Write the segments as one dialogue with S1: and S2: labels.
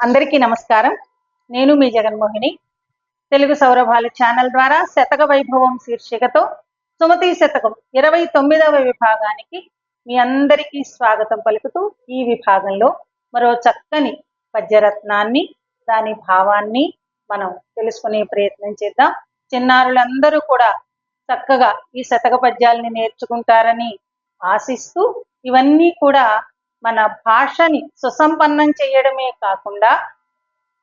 S1: అందరికీ నమస్కారం. నేను మీ జగన్మోహిని. తెలుగు సౌరభాలు ఛానల్ ద్వారా శతక వైభవం శీర్షికతో సుమతి శతకం ఇరవై తొమ్మిదవ విభాగానికి మీ అందరికీ స్వాగతం పలుకుతూ ఈ విభాగంలో మరో చక్కని పద్యరత్నాన్ని దాని భావాన్ని మనం తెలుసుకునే ప్రయత్నం చేద్దాం. చిన్నారులందరూ కూడా చక్కగా ఈ శతక పద్యాల్ని నేర్చుకుంటారని ఆశిస్తూ ఇవన్నీ కూడా మన భాషని సుసంపన్నం చేయడమే కాకుండా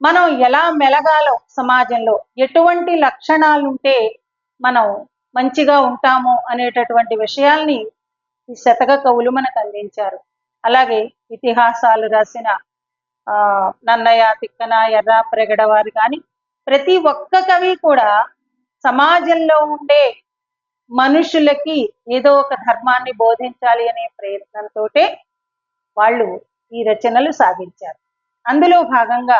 S1: మనం ఎలా మెలగాలో సమాజంలో ఎటువంటి లక్షణాలుంటే మనం మంచిగా ఉంటాము అనేటటువంటి విషయాల్ని ఈ శతక కవులు మనకు అందించారు. అలాగే ఇతిహాసాలు రాసిన ఆ తిక్కన ఎర్ర ప్రగడవారు కానీ ప్రతి ఒక్క కవి కూడా సమాజంలో ఉండే మనుషులకి ఏదో ఒక ధర్మాన్ని బోధించాలి అనే ప్రయత్నంతోటే వాళ్ళు ఈ రచనలు సాగించారు అందులో భాగంగా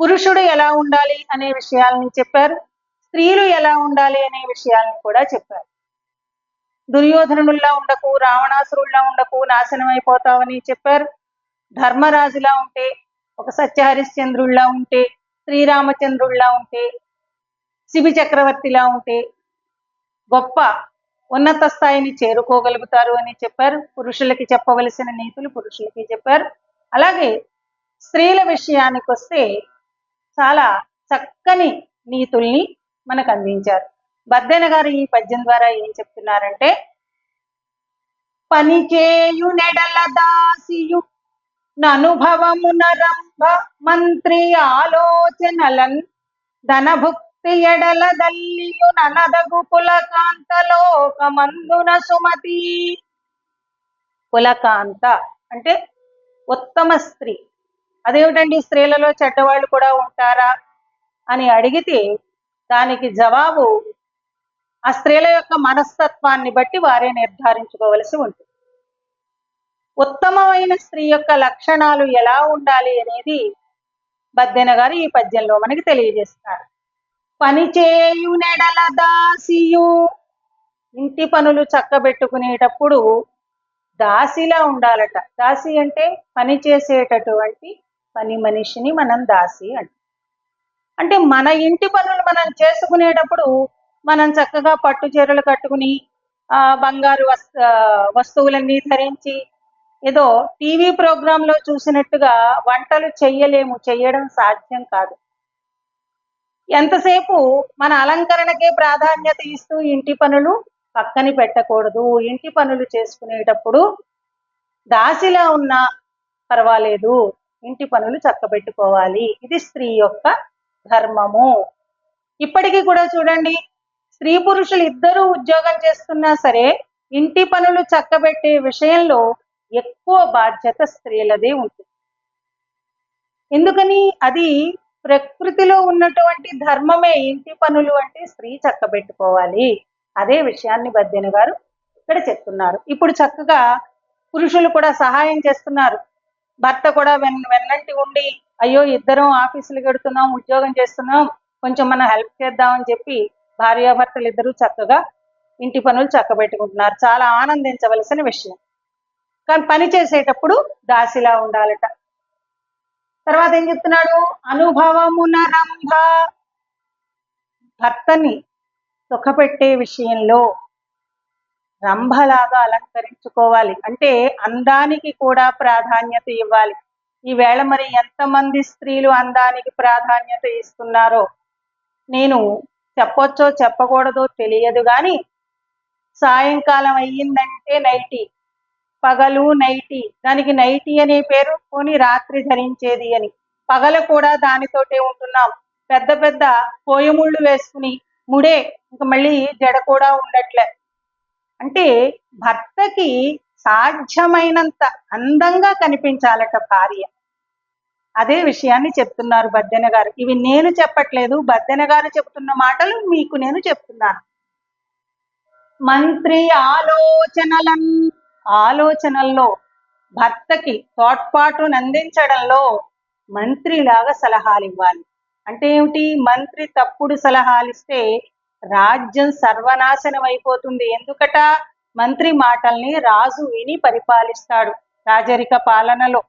S1: పురుషుడు ఎలా ఉండాలి అనే విషయాలని చెప్పారు. స్త్రీలు ఎలా ఉండాలి అనే విషయాలను కూడా చెప్పారు. దుర్యోధనుల్లా ఉండకు రావణాసురుల్లా ఉండకు నాశనం అయిపోతావని చెప్పారు. ధర్మరాజులా ఉంటే ఒక సత్యహరిశ్చంద్రుల్లా ఉంటే శ్రీరామచంద్రుల్లా ఉంటే శిబి చక్రవర్తిలా ఉంటే గొప్ప ఉన్నత స్థాయిని చేరుకోగలుగుతారు అని చెప్పారు. పురుషులకి చెప్పవలసిన నీతులు పురుషులకి చెప్పారు. అలాగే స్త్రీల విషయానికి వస్తే చాలా చక్కని నీతుల్ని మనకు అందించారు. బద్దెన గారు ఈ పద్యం ద్వారా ఏం చెప్తున్నారంటే పనిచేయు నెడల దాసియు ననుభవమున రంభ మంత్రి ఆలోచనలన్ ధనభుక్ ఎడల ననదగు పులకాంతలోకమందున సుమతి. పులకాంత అంటే ఉత్తమ స్త్రీ. అదేమిటండి? స్త్రీలలో చెడ్డవాళ్ళు కూడా ఉంటారా అని అడిగితే దానికి జవాబు ఆ స్త్రీల యొక్క మనస్తత్వాన్ని బట్టి వారే నిర్ధారించుకోవలసి ఉంటుంది. ఉత్తమమైన స్త్రీ యొక్క లక్షణాలు ఎలా ఉండాలి అనేది బద్దెన గారు ఈ పద్యంలో మనకి తెలియజేస్తారు. పనిచేయునెడల దాసియు. ఇంటి పనులు చక్కబెట్టుకునేటప్పుడు దాసిలా ఉండాలట. దాసి అంటే పని చేసేటటువంటి పని మనిషిని మనం దాసి అంట. అంటే మన ఇంటి పనులు మనం చేసుకునేటప్పుడు మనం చక్కగా పట్టు చీరలు కట్టుకుని ఆ బంగారు వస్తువులన్నీ ధరించి ఏదో టీవీ ప్రోగ్రాంలో చూసినట్టుగా వంటలు చెయ్యలేము చెయ్యడం సాధ్యం కాదు. ఎంతసేపు మన అలంకరణకే ప్రాధాన్యత ఇస్తూ ఇంటి పనులు పక్కని పెట్టకూడదు. ఇంటి పనులు చేసుకునేటప్పుడు దాసిలా ఉన్నా పర్వాలేదు. ఇంటి పనులు చక్కబెట్టుకోవాలి. ఇది స్త్రీ యొక్క ధర్మము. ఇప్పటికీ కూడా చూడండి స్త్రీ పురుషులు ఇద్దరూ ఉద్యోగం చేస్తున్నా సరే ఇంటి పనులు చక్కబెట్టే విషయంలో ఎక్కువ బాధ్యత స్త్రీలదే ఉంటుంది. ఎందుకని? అది ప్రకృతిలో ఉన్నటువంటి ధర్మమే ఇంటి పనులు అంటే స్త్రీ చక్కబెట్టుకోవాలి అదే విషయాన్ని బద్దెన గారు ఇక్కడ చెప్తున్నారు. ఇప్పుడు చక్కగా పురుషులు కూడా సహాయం చేస్తున్నారు. భర్త కూడా వెన్ వెన్నంటి ఉండి అయ్యో ఇద్దరం ఆఫీసులు గడుతున్నాం ఉద్యోగం చేస్తున్నాం కొంచెం మనం హెల్ప్ చేద్దామని చెప్పి భార్యాభర్తలు ఇద్దరూ చక్కగా ఇంటి పనులు చక్కబెట్టుకుంటున్నారు చాలా ఆనందించవలసిన విషయం. కానీ పని చేసేటప్పుడు దాసిలా ఉండాలట. తర్వాత ఏం చెప్తున్నాడు? అనుభవమున రంభ భర్తని సుఖపెట్టే విషయంలో రంభలాగా అలంకరించుకోవాలి. అంటే అందానికి కూడా ప్రాధాన్యత ఇవ్వాలి. ఈవేళ మరి ఎంతమంది స్త్రీలు అందానికి ప్రాధాన్యత ఇస్తున్నారో నేను చెప్పొచ్చో చెప్పకూడదో తెలియదు కానీ సాయంకాలం అయ్యిందంటే నైటీ. పగలు నైటీ. దానికి నైటీ అనే పేరు కొని రాత్రి ధరించేది అని. పగల కూడా దానితోటే ఉంటున్నాం. పెద్ద పెద్ద పోయముళ్ళు వేసుకుని ముడే. ఇంక మళ్ళీ జడ కూడా ఉండట్లే. అంటే భర్తకి సాధ్యమైనంత అందంగా కనిపించాలట భార్య. అదే విషయాన్ని చెప్తున్నారు బద్దెన గారు. ఇవి నేను చెప్పట్లేదు. బద్దెన గారు చెప్తున్న మాటలు మీకు నేను చెప్తున్నాను. మంత్రి ఆలోచనలన్ ఆలోచనల్లో భర్తకి తోడ్పాటును అందించడంలో మంత్రిలాగా సలహాలు ఇవ్వాలి అంటే ఏమిటి? మంత్రి తప్పుడు సలహాలు ఇస్తే రాజ్యం సర్వనాశనం అయిపోతుంది. ఎందుకట? మంత్రి మాటల్ని రాజు విని పరిపాలిస్తాడు రాజరిక పాలనలో.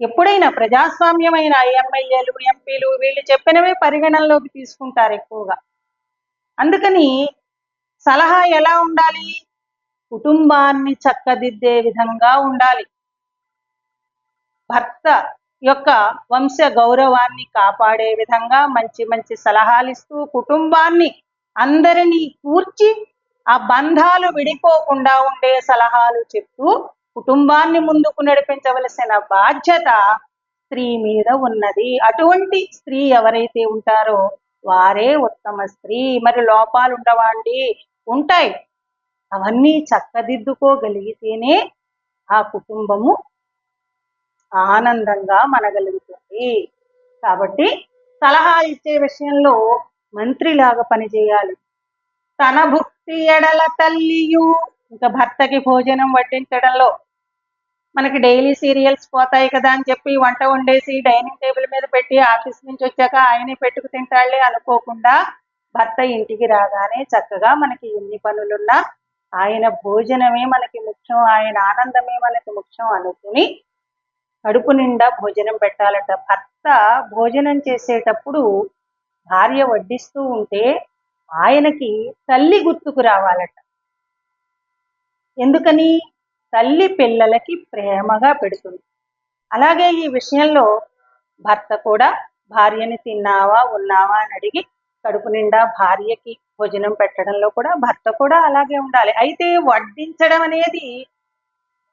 S1: ఎప్పుడైనా ప్రజాస్వామ్యమైన ఎమ్మెల్యేలు ఎంపీలు వీళ్ళు చెప్పినవే పరిగణనలోకి తీసుకుంటారు ఎక్కువగా. అందుకని సలహా ఎలా ఉండాలి? కుటుంబాన్ని చక్కదిద్దే విధంగా ఉండాలి. భర్త యొక్క వంశ గౌరవాన్ని కాపాడే విధంగా మంచి మంచి సలహాలు ఇస్తూ కుటుంబాన్ని అందరినీ కూర్చి ఆ బంధాలు విడిపోకుండా ఉండే సలహాలు చెప్తూ కుటుంబాన్ని ముందుకు నడిపించవలసిన బాధ్యత స్త్రీ మీద ఉన్నది. అటువంటి స్త్రీ ఎవరైతే ఉంటారో వారే ఉత్తమ స్త్రీ. మరి లోపాలు ఉండవండి. ఉంటాయి. అవన్నీ చక్కదిద్దుకోగలిగితేనే ఆ కుటుంబము ఆనందంగా మనగలుగుతుంది. కాబట్టి సలహా ఇచ్చే విషయంలో మంత్రిలాగా పనిచేయాలి. తన భుక్తి ఎడల తల్లియు ఇంకా భర్తకి భోజనం వడ్డించడంలో మనకి డైలీ సీరియల్స్ పోతాయి కదా అని చెప్పి వంట వండేసి డైనింగ్ టేబుల్ మీద పెట్టి ఆఫీస్ నుంచి వచ్చాక ఆయనే పెట్టుకు తింటాళ్ళే అనుకోకుండా భర్త ఇంటికి రాగానే చక్కగా మనకి ఎన్ని పనులున్నా ఆయన భోజనమే మనకి ముఖ్యం ఆయన ఆనందమే మనకి ముఖ్యం అనుకుని కడుపు నిండా భోజనం పెట్టాలట. భర్త భోజనం చేసేటప్పుడు భార్య వడ్డిస్తూ ఉంటే ఆయనకి తల్లి గుర్తుకు రావాలట. ఎందుకని? తల్లి పిల్లలకి ప్రేమగా పెడుతుంది. అలాగే ఈ విషయంలో భర్త కూడా భార్యని తిన్నావా ఉన్నావా? అని అడిగి కడుపు నిండా భార్యకి భోజనం పెట్టడంలో కూడా భర్త కూడా అలాగే ఉండాలి. అయితే వడ్డించడం అనేది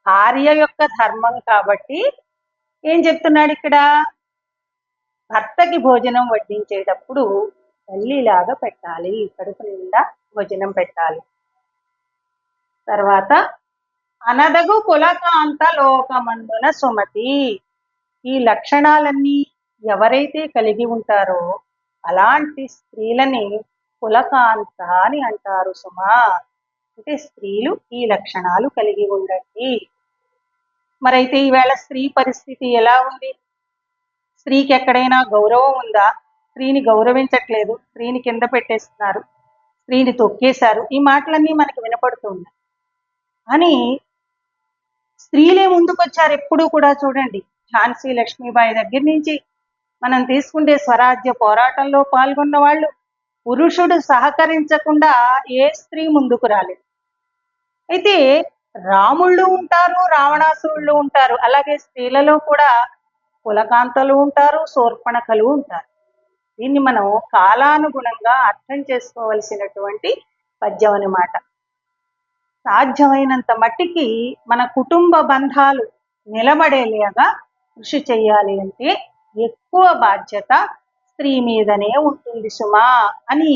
S1: భార్య యొక్క ధర్మం కాబట్టి ఏం చెప్తున్నాడు ఇక్కడ? భర్తకి భోజనం వడ్డించేటప్పుడు తల్లిలాగా పెట్టాలి. కడుపు నిండా భోజనం పెట్టాలి. తర్వాత అనదగు కులకాంత లోకమందున సుమతి. ఈ లక్షణాలన్నీ ఎవరైతే కలిగి ఉంటారో అలాంటి స్త్రీలని కులకాంత అని అంటారు సుమా. అంటే స్త్రీలు ఈ లక్షణాలు కలిగి ఉండండి. మరైతే ఈవేళ స్త్రీ పరిస్థితి ఎలా ఉంది? స్త్రీకి ఎక్కడైనా గౌరవం ఉందా? స్త్రీని గౌరవించట్లేదు స్త్రీని కింద పెట్టేస్తున్నారు స్త్రీని తొక్కేశారు. ఈ మాటలన్నీ మనకి వినపడుతున్నాయి. అని స్త్రీలే ముందుకొచ్చారు ఎప్పుడూ కూడా చూడండి. ఝాన్సీ లక్ష్మీబాయి దగ్గర నుంచి మనం తీసుకుంటే స్వరాజ్య పోరాటంలో పాల్గొన్న వాళ్ళు పురుషుడు సహకరించకుండా ఏ స్త్రీ ముందుకు రాలేదు. అయితే రాముళ్ళు ఉంటారు రావణాసురుళ్ళు ఉంటారు అలాగే స్త్రీలలో కూడా కులకాంతలు ఉంటారు శూర్పణకలు ఉంటారు. దీన్ని మనం కాలానుగుణంగా అర్థం చేసుకోవలసినటువంటి పద్యం అనమాట సాధ్యమైనంత మట్టికి మన కుటుంబ బంధాలు నిలబడేలాగా కృషి చేయాలి అంటే ఎక్కువ బాధ్యత స్త్రీ మీదనే ఉంటుంది సుమా అని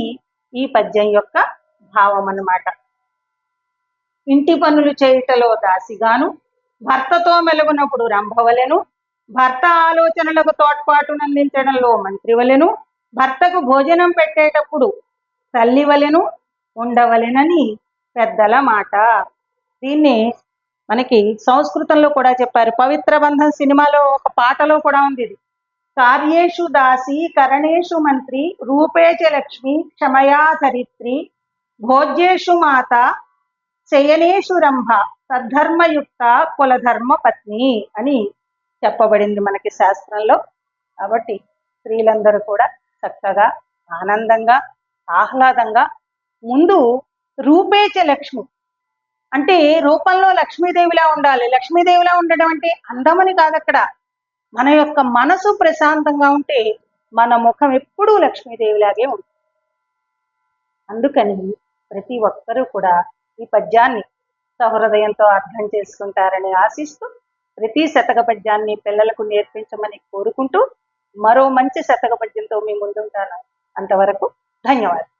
S1: ఈ పద్యం యొక్క భావం అన్నమాట. ఇంటి పనులు చేయుటలో దాసిగాను భర్తతో మెలుగునప్పుడు రంభవలెను భర్త ఆలోచనలకు తోడ్పాటునందించడంలో మంత్రివలెను భర్తకు భోజనం పెట్టేటప్పుడు తల్లివలెను ఉండవలెనని పెద్దల మాట. దీన్ని మనకి సంస్కృతంలో కూడా చెప్పారు. పవిత్ర బంధం సినిమాలో ఒక పాటలో కూడా ఉంది ఇది. కార్యేషు దాసి కరణేషు మంత్రి రూపేచ లక్ష్మి క్షమయా ధరిత్రి భోజ్యేషు మాత శయనేషు రంభ సద్ధర్మయుక్త కులధర్మ పత్ని అని చెప్పబడింది మనకి శాస్త్రంలో. కాబట్టి స్త్రీలందరూ కూడా చక్కగా ఆనందంగా ఆహ్లాదంగా ముందు రూపేచ లక్ష్మి. అంటే రూపంలో లక్ష్మీదేవిలా ఉండాలి. లక్ష్మీదేవిలా ఉండడం అంటే అందమని కాదు అక్కడ మన యొక్క మనసు ప్రశాంతంగా ఉంటే మన ముఖం ఎప్పుడూ లక్ష్మీదేవిలాగే ఉంటుంది. అందుకని ప్రతి ఒక్కరూ కూడా ఈ పద్యాన్ని సహృదయంతో అర్థం చేసుకుంటారని ఆశిస్తూ ప్రతి శతక పద్యాన్ని పిల్లలకు నేర్పించమని కోరుకుంటూ మరో మంచి శతక పద్యంతో మీ ముందుంటాను. అంతవరకు ధన్యవాదాలు.